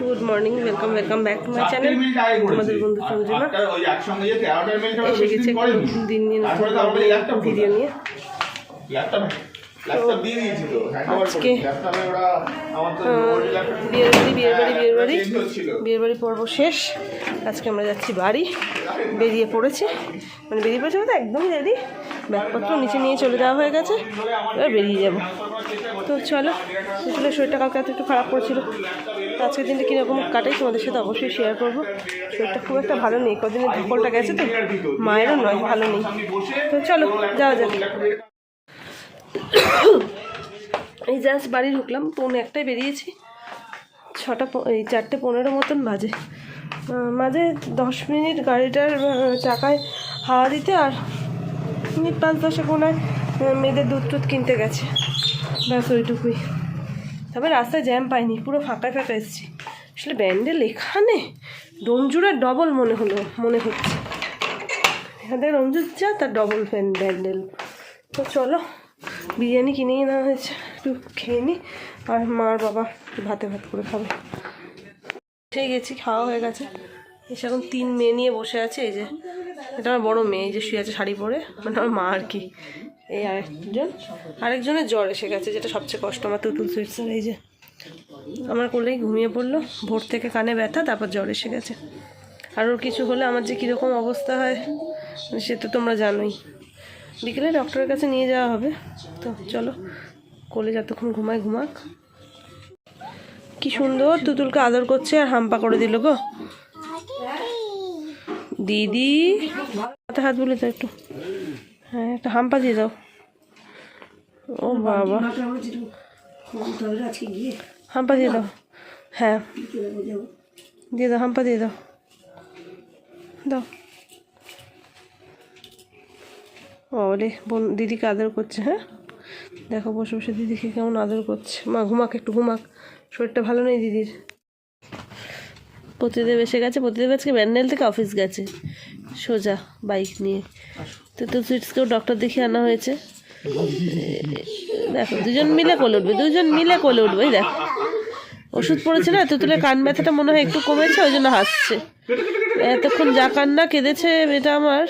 Good morning welcome welcome back to my channel তোমাদের বন্ধু সঞ্জনা এসে গেছে দিন দিন ভিডিও নিয়ে। করে আজকে- তো ল্যাপটপ বিয়ের বাড়ি বিয়ের বাড়ি বিয়ের বাড়ি। বিয়ের বাড়ি পর্ব শেষ। আজকে আমরা যাচ্ছি বাড়ি। বেরিয়ে পড়েছি। মানে বেরিয়ে পড়েছি বলতে একদমই রেডি ব্যাগপত্র নিচে নিয়ে চলে যাওয়া হয়ে গেছে। এবার বেরিয়ে যাব। তো চলো আসলে শরীরটা কালকে এত একটু খারাপ করেছিল। তো আজকের দিনটা কীরকম কাটাই তোমাদের সাথে অবশ্যই শেয়ার করব। শরীরটা খুব একটা ভালো নেই। কদিনের ধকলটা গেছে তো? মায়েরও নয় ভালো নেই। তো চলো যাওয়া যাক। এই জাস্ট বাড়ি ঢুকলাম, পৌনে একটাই বেরিয়েছি। ছটা এই চারটে পনেরো মতন বাজে। মাঝে দশ মিনিট গাড়িটার চাকায় হাওয়া দিতে আর মিনিট পাঁচ দশে কোনায় মেয়েদের দুধ টুধ কিনতে গেছে। ব্যাস ওইটুকুই। তবে রাস্তায় জ্যাম পাইনি, পুরো ফাঁকা ফাঁকা এসেছি। আসলে ব্যান্ডেল এখানে ডোমজুড়ার ডবল মনে হলো, মনে হচ্ছে। এখান থেকে রঞ্জুর যা, তার ডবল ফ্যান ব্যান্ডেল। তো চলো বিরিয়ানি কিনেই নেওয়া হয়েছে। একটু খেয়ে নিই আর মা আর বাবা ভাতে ভাত করে খাবে। সেই গেছি, খাওয়া হয়ে গেছে। এসে এখন তিন মেয়ে নিয়ে বসে আছে। এই যে, এটা আমার বড় মেয়ে যে শুয়ে আছে শাড়ি পরে। মানে আমার মা আর কি। এই আরেকজন। আরেকজনের জ্বর এসে গেছে, যেটা সবচেয়ে কষ্ট। আমার তুতুল সুইটসের এই যে। আমার কোলেই ঘুমিয়ে পড়ল। ভোর থেকে কানে ব্যথা, তারপর জ্বর এসে গেছে। আর ওর কিছু হলে আমার যে কীরকম অবস্থা হয়, সে তো তোমরা জানোই। বিকেলে ডক্টরের কাছে নিয়ে যাওয়া হবে। তো চলো, কোলে যতক্ষণ ঘুমায় ঘুমাক। কি সুন্দর তুতুলকে আদর করছে আর হাম্পা করে দিল গো। দিদি, হাতে হাত বলে দাও একটু। হ্যাঁ একটা হাম্পা দিয়ে দাও। ও বাবা। হাম্পা দিয়ে দাও। হ্যাঁ। দিয়ে দাও, হাম্পা দিয়ে দাও। দাও। রে বোন, দিদিকে আদর করছে হ্যাঁ? দেখো, বসে বসে দিদিকে কেমন আদর করছে। মা, ঘুমাক, একটু ঘুমাক। শরীরটা ভালো নেই দিদির। প্রতিদেব এসে গেছে প্রতিদেব আজকে ব্যান্ডেল থেকে অফিস গেছে। সোজা বাইক নিয়ে। তো তো সুইটসকেও ডক্টর দেখিয়ে আনা হয়েছে। দেখো, দুজন মিলে কোলে উঠবে, দুজন মিলে কোলে উঠবে, এই দেখো। ওষুধ পড়েছে না তুতুলের কান ব্যথাটা মনে হয় একটু কমেছে, ওই জন্য হাসছে। এতক্ষণ যা কান্না কেঁদেছে এটা আমার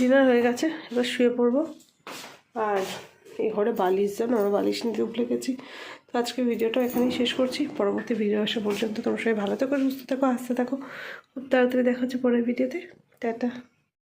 ডিনার হয়ে গেছে, এবার শুয়ে পড়ব। আর এই ঘরে বালিশ যেন আরও বালিশ নিতে উঠলে গেছি তো আজকে ভিডিওটা এখানেই শেষ করছি। পরবর্তী ভিডিও আসা পর্যন্ত তোমরা সবাই ভালো থাকো, সুস্থ থাকো হাসতে থাকো। খুব তাড়াতাড়ি দেখা হচ্ছে পরের ভিডিওতে। টাটা।